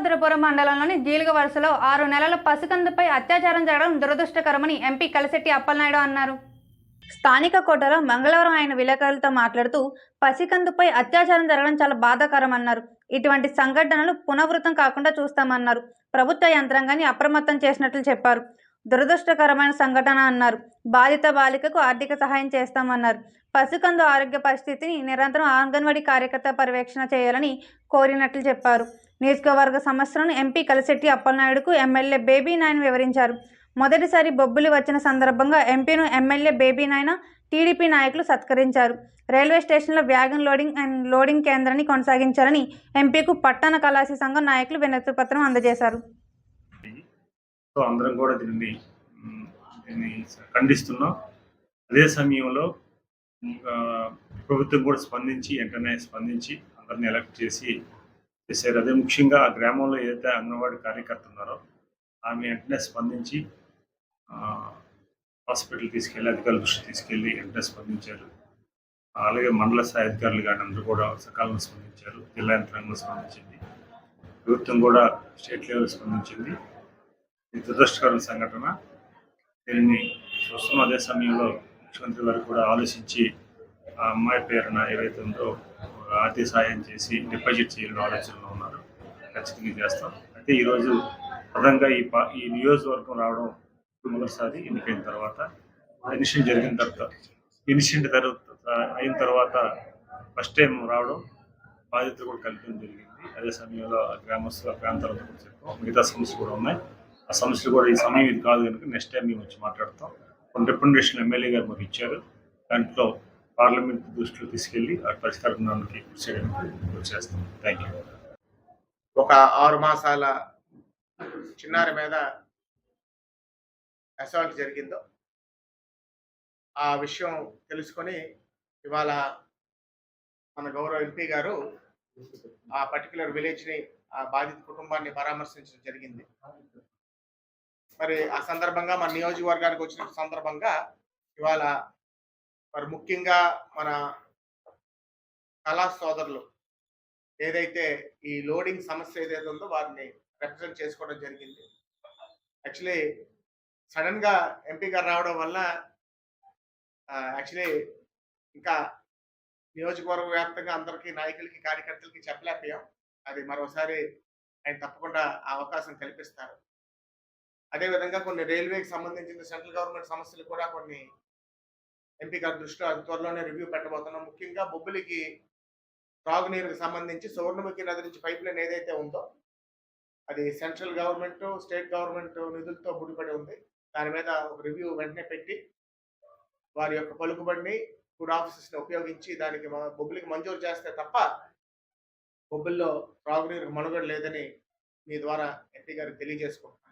వీరభద్రపురం మండలంలోని జీలుగ వలసలో ఆరు నెలల పసికందుపై అత్యాచారం జరగడం దురదృష్టకరమని ఎంపీ కలిశెట్టి అప్పలనాయుడు అన్నారు. స్థానిక కోటలో మంగళవారం ఆయన విలేకరులతో మాట్లాడుతూ పసికందుపై అత్యాచారం జరగడం చాలా బాధాకరమన్నారు. ఇటువంటి సంఘటనలు పునరావృతం కాకుండా చూస్తామన్నారు. ప్రభుత్వ యంత్రాంగాన్ని అప్రమత్తం చేసినట్లు చెప్పారు. దురదృష్టకరమైన సంఘటన అన్నారు. బాధిత బాలికకు ఆర్థిక సహాయం చేస్తామన్నారు. పసికందు ఆరోగ్య పరిస్థితిని నిరంతరం అంగన్వాడీ కార్యకర్త పర్యవేక్షణ చేయాలని కోరినట్లు చెప్పారు. నియోజకవర్గ సమస్యలను ఎంపీ కలిశెట్టి అప్పలనాయుడుకు ఎమ్మెల్యే బేబీ నాయన్ వివరించారు. మొదటిసారి బొబ్బులు వచ్చిన సందర్భంగా ఎంపీను ఎమ్మెల్యే బేబీ నాయన టీడీపీ నాయకులు సత్కరించారు. రైల్వే స్టేషన్లో వ్యాగన్ లోడింగ్ అండ్ లోడింగ్ కేంద్రాన్ని కొనసాగించాలని ఎంపీకు పట్టణ కళాశీ సంఘం నాయకులు వినతి పత్రం అందజేశారు. సో అందరం కూడా దీన్ని దీన్ని ఖండిస్తున్నాం. అదే సమయంలో ప్రభుత్వం కూడా స్పందించి వెంటనే స్పందించి అందరిని ఎలక్ట్ చేసి చేశారు అదే ముఖ్యంగా ఆ గ్రామంలో ఏదైతే అంగన్వాడీ కార్యకర్త ఉన్నారో ఆమె వెంటనే స్పందించి హాస్పిటల్ తీసుకెళ్ళి అధికారుల దృష్టి తీసుకెళ్ళి వెంటనే స్పందించారు. అలాగే మండల స్థాయి అధికారులు కానీ అందరూ కూడా సకాలంలో స్పందించారు. జిల్లా యంత్రాంగం స్పందించింది. ప్రభుత్వం కూడా స్టేట్ లెవెల్ స్పందించింది. ఇది దురదృష్టకరమైన సంఘటన. దీనిని చూస్తున్న. అదే సమయంలో ముఖ్యమంత్రి గారు కూడా ఆలోచించి ఆ అమ్మాయి పేరున ఏవైతే ఉందో ఆర్థిక సాయం చేసి డిపాజిట్ చేయాలని ఆలోచనలో ఉన్నారు. ఖచ్చితంగా చేస్తాం. అయితే ఈరోజు ప్రధానంగా ఈ పా ఈ నియోజకవర్గం రావడం మొదటిసారి ఎన్నికైన తర్వాత ఇన్సిడెంట్ జరిగిన తర్వాత ఇన్సిడెంట్ తర్వాత అయిన తర్వాత ఫస్ట్ టైం రావడం బాధ్యతలు కూడా కల్పించడం జరిగింది. అదే సమయంలో ఆ గ్రామస్తుల ప్రాంతాలతో కూడా చెప్పాం మిగతా సమస్యలు కూడా ఉన్నాయి. ఆ సమస్యలు కూడా ఈ సమయం ఇది కాదు కనుక నెక్స్ట్ టైం మేము వచ్చి మాట్లాడతాం. కొన్ని రికమెండేషన్ ఎమ్మెల్యే గారు మాకు ఇచ్చారు. దాంట్లో పార్లమెంట్ దృష్టిలో తీసుకెళ్ళి ఆ పరిష్కారానికి కృషి చేయడానికి చేస్తాం. థ్యాంక్ యూ ఒక ఆరు మాసాల చిన్నారి మీద అసాల్ట్ జరిగిందో ఆ విషయం తెలుసుకొని ఇవాళ మన గౌరవ ఎంపీ గారు ఆ పర్టికులర్ విలేజ్ని ఆ బాధిత కుటుంబాన్ని పరామర్శించడం జరిగింది. మరి ఆ సందర్భంగా మన నియోజకవర్గానికి వచ్చిన సందర్భంగా ఇవాళ మరి ముఖ్యంగా మన కళా సోదరులు ఏదైతే ఈ లోడింగ్ సమస్య ఏదైతే ఉందో వారిని రిప్రజెంట్ చేసుకోవడం జరిగింది. యాక్చువల్లీ సడన్గా ఎంపీ గారు రావడం వల్ల యాక్చువల్లీ ఇంకా నియోజకవర్గ వ్యాప్తంగా అందరికీ నాయకులకి కార్యకర్తలకి చెప్పలేకపోయాం. అది మరోసారి ఆయన తప్పకుండా ఆ అవకాశం కల్పిస్తారు. అదేవిధంగా కొన్ని రైల్వేకి సంబంధించిన సెంట్రల్ గవర్నమెంట్ సమస్యలు కూడా కొన్ని ఎంపీ గారి దృష్టిలో అది త్వరలోనే రివ్యూ పెట్టబోతున్నాం. ముఖ్యంగా బొబ్బిలికి త్రాగునీరుకు సంబంధించి సువర్ణముఖి నది నుంచి పైప్ లైన్ ఏదైతే ఉందో అది సెంట్రల్ గవర్నమెంట్ స్టేట్ గవర్నమెంట్ నిధులతో ముడిపడి ఉంది. దాని మీద ఒక రివ్యూ వెంటనే పెట్టి వారి యొక్క పలుకుబడిని ఫుడ్ ఆఫీసెస్ని ఉపయోగించి దానికి బొబ్బులికి బొబ్బిలికి మంజూరు చేస్తే తప్ప బొబ్బిల్లో త్రాగునీరుకు మనుగడ లేదని మీ ద్వారా ఎంపీ గారికి తెలియజేసుకుంటున్నాను.